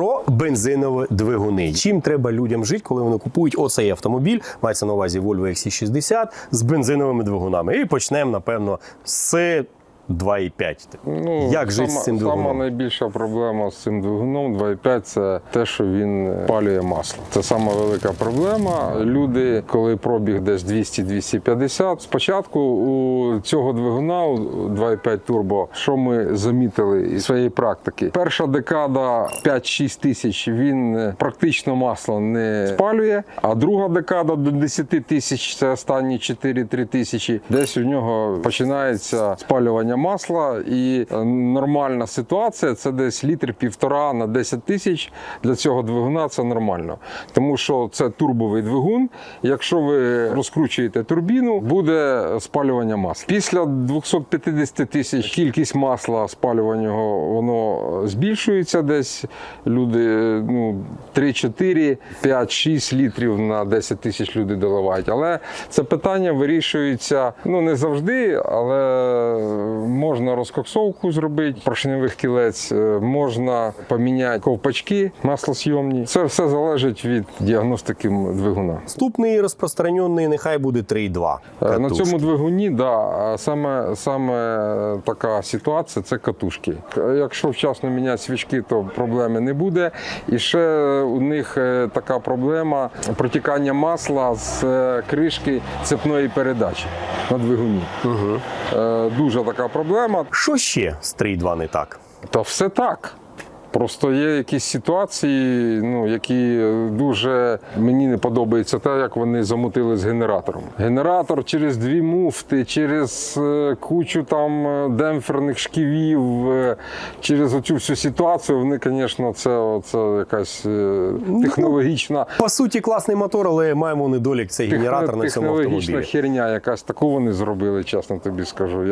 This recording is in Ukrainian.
Про бензинові двигуни. Чим треба людям жити, коли вони купують оцей автомобіль, мається на увазі Volvo XC60 з бензиновими двигунами. І почнемо, напевно, з 2,5. Ну, Як жити з цим Сама найбільша проблема з цим двигуном 2.5 це те, що він палює масло. Це сама велика проблема. Люди, коли пробіг десь 200-250, спочатку у цього двигуна у 2.5 турбо, що ми замітили із своєї практики, перша декада 5-6 тисяч він практично масло не спалює, а друга декада до 10 тисяч, це останні 4-3 тисячі, десь у нього починається спалювання масла, і е, нормальна ситуація це десь літр півтора на 10 тисяч. Для цього двигуна це нормально, тому що це турбовий двигун. Якщо ви розкручуєте турбіну, буде спалювання масла. Після 250 тисяч кількість масла спалюваного воно збільшується десь. Люди ну 3-4, 5-6 літрів на 10 тисяч люди доливають. Але це питання вирішується ну не завжди, але можна розкоксовку зробити поршневих кілець, е, можна поміняти ковпачки маслосйомні. Це все залежить від діагностики двигуна. Наступний розпространений нехай буде 3,2. Е, На цьому двигуні, да, саме, саме така ситуація це катушки. Якщо вчасно міняти свічки, то проблеми не буде. І ще у них е, така проблема протікання масла з е, кришки цепної передачі на двигуні. Угу. Дуже така проблема. Що ще з 3,2 не так? Та все так. Просто є якісь ситуації, ну які дуже мені не подобається те, як вони замутили з генератором. Генератор через дві муфти, через е, кучу там е, демпферних шківів, е, через оцю всю ситуацію. Вони, звісно, це, це якась е, технологічна. По суті, класний мотор, але маємо недолік цей генератор на цьому технологічна херня, якась таку вони зробили, чесно тобі скажу.